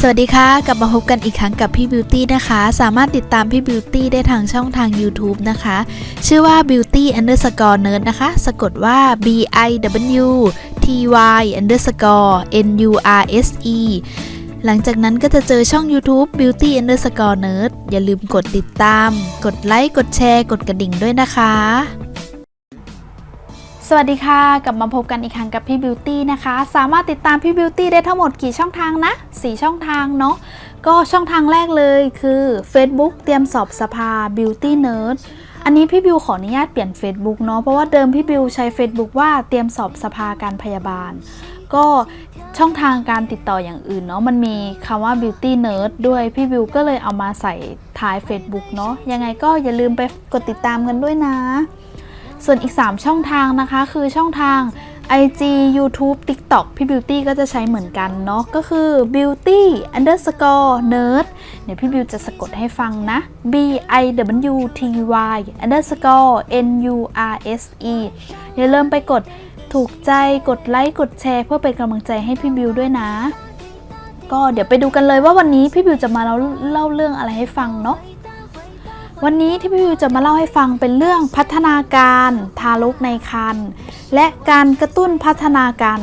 สวัสดีค่ะ กลับมาพบกันอีกครั้งกับพี่บิวตี้นะคะ สามารถติดตามพี่บิวตี้ได้ทางช่องทาง YouTube นะคะ ชื่อว่า beauty underscore nerd นะคะ สะกดว่า b i w t y underscore n u r s e หลังจากนั้นก็จะเจอช่อง YouTube beauty underscore nerd อย่าลืมกดติดตาม กดไลค์ กดแชร์ กดกระดิ่งด้วยนะคะ สวัสดีค่ะ กลับมาพบกันอีกครั้งกับพี่บิวตี้นะคะ สามารถติดตามพี่บิวตี้ได้ทั้งหมดกี่ช่องทางนะ 4 ช่องทางเนาะ ก็ช่องทางแรกเลยคือ Facebook เตรียมสอบสภา Beauty Nerd อันนี้พี่บิวขออนุญาตเปลี่ยน Facebook เนาะ เพราะว่าเดิมพี่บิวใช้ Facebook ว่าเตรียมสอบสภาการพยาบาล ก็ช่องทางการติดต่ออย่างอื่นเนาะ มันมีคำว่า Beauty Nerd ด้วย พี่บิวก็เลยเอามาใส่ท้าย Facebook เนาะ ยังไงก็อย่าลืมไปกดติดตามกันด้วยนะ ส่วนอีก 3 ช่องทางนะคะ คือช่องทาง IG YouTube TikTok พี่ Beauty ก็จะใช้เหมือนกันเนาะก็คือ Beauty underscore nerd เดี๋ยวพี่บิวจะสะกดให้ฟังนะ B I W T Y underscore N U R S E อย่าลืมไปกดถูกใจกดไลค์กดแชร์เพื่อเป็นกำลังใจให้พี่บิวด้วยนะ ก็เดี๋ยวไปดูกันเลยว่าวันนี้พี่บิวจะมาเล่าเล่าเรื่องอะไรให้ฟังเนาะ วันนี้ที่พี่วิวจะมาเล่าให้ฟังเป็นเรื่องพัฒนาการทารกในครรภ์และการกระตุ้นพัฒนาการ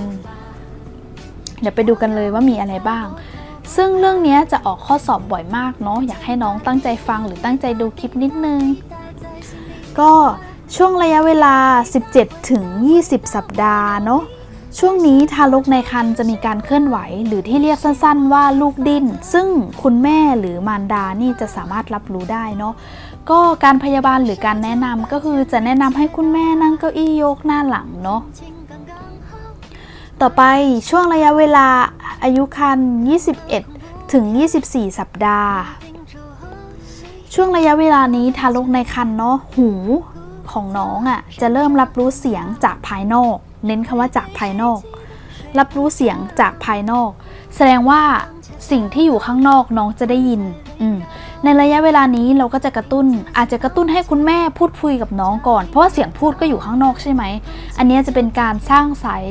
เดี๋ยวไปดูกันเลยว่ามีอะไรบ้าง ซึ่งเรื่องนี้จะออกข้อสอบบ่อยมากเนาะอยากให้น้องตั้งใจฟังหรือตั้งใจดูคลิปนิดนึง ก็ช่วงระยะเวลา 17 ถึง 20 สัปดาห์เนาะ ช่วงนี้ทารกในครรภ์จะมีการเคลื่อนไหว หรือที่เรียกสั้นๆ ว่าลูกดิ้น ซึ่งคุณแม่หรือมารดานี่จะสามารถรับรู้ได้เนาะก็การพยาบาลหรือการแนะนำก็คือจะแนะนำให้คุณแม่นั่งเก้าอี้ยกหน้าหลังเนาะต่อไปช่วงระยะเวลาอายุครรภ์21 ถึง 24 สัปดาห์ ช่วงระยะเวลานี้ทารกในครรภ์เนาะหูของน้องอะ่ะจะเริ่มรับรู้เสียงจากภายนอก เน้นคำว่าจากภายนอก รับรู้เสียงจากภายนอก แสดงว่าสิ่งที่อยู่ข้างนอกน้องจะได้ยิน ในระยะเวลานี้เราก็จะกระตุ้น อาจจะกระตุ้นให้คุณแม่พูดคุยกับน้องก่อน เพราะว่าเสียงพูดก็อยู่ข้างนอกใช่ไหม อันนี้จะเป็นการสร้างสาย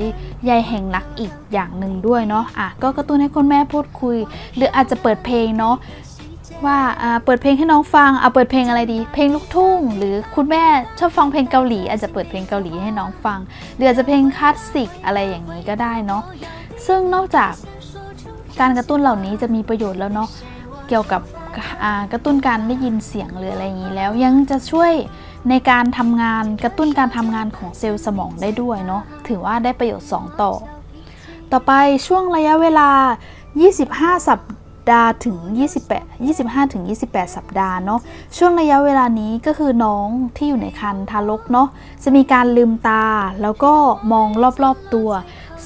ใยแห่งรักอีกอย่างหนึ่งด้วยเนาะ อะก็กระตุ้นให้คุณแม่พูดคุย หรืออาจจะเปิดเพลงเนาะ ว่าอ่าเปิดเพลงให้น้องฟังเอาเปิดเพลงอะไรดี เพลงลูกทุ่ง หรือคุณแม่ชอบฟังเพลงเกาหลี อาจจะเปิดเพลงเกาหลีให้น้องฟัง หรืออาจจะเพลงคลาสสิกอะไรอย่างนี้ก็ได้เนาะซึ่งนอกจากการกระตุ้นเหล่านี้จะมีประโยชน์แล้วเนาะเกี่ยวกับกระตุ้นการได้ยินเสียงหรืออะไรอย่างนี้แล้วยังจะช่วยในการทำงานกระตุ้นการทำงานของเซลล์สมองได้ด้วยเนาะถือว่าได้ประโยชน์ 2 ต่อ ต่อไปช่วงระยะเวลา 25 สัป ดาห์ถึง 28 25ถึง28 สัปดาห์เนาะช่วงระยะเวลานี้ก็คือน้องที่อยู่ในครรภ์ทารกเนาะจะมีการลืมตาแล้วก็มองรอบๆตัว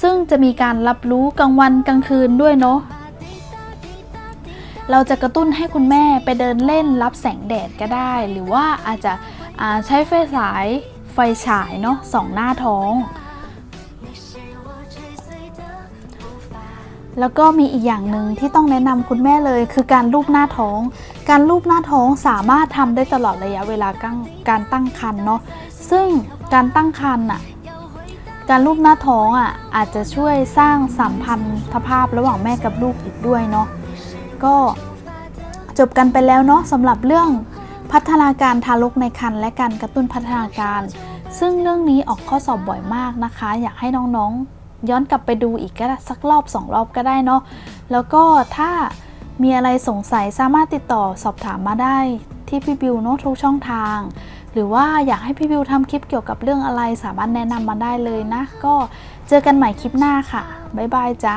ซึ่งจะมีการรับรู้กลางวันกลางคืนด้วยเนาะเราจะกระตุ้นให้คุณแม่ไปเดินเล่นรับแสงแดดก็ได้ หรือว่าอาจจะใช้ไฟฉายไฟฉายเนาะส่องหน้าท้อง แล้วก็มีอีกอย่างหนึ่งที่ต้องแนะนำคุณแม่เลยคือการลูบหน้าท้อง การลูบหน้าท้องสามารถทำได้ตลอดระยะเวลาการตั้งครรภ์เนาะซึ่งการตั้งครรภ์อะการลูบหน้าท้องอะอาจจะช่วยสร้างสัมพันธภาพระหว่างแม่กับลูกอีกด้วยเนาะก็จบกันไปแล้วเนาะสำหรับเรื่องพัฒนาการทารกในครรภ์และการกระตุ้นพัฒนาการ ซึ่งเรื่องนี้ออกข้อสอบบ่อยมากนะคะ อยากให้น้องๆ ย้อนกลับไปดูอีกก็ได้สักรอบสองรอบก็ได้เนาะแล้วก็ถ้ามีอะไรสงสัยสามารถติดต่อสอบถามมาได้ที่พี่บิวเนาะทุกช่องทาง หรือว่าอยากให้พี่บิวทำคลิปเกี่ยวกับเรื่องอะไรสามารถแนะนำมาได้เลยนะ ก็เจอกันใหม่คลิปหน้าค่ะ บ๊ายบายจ้า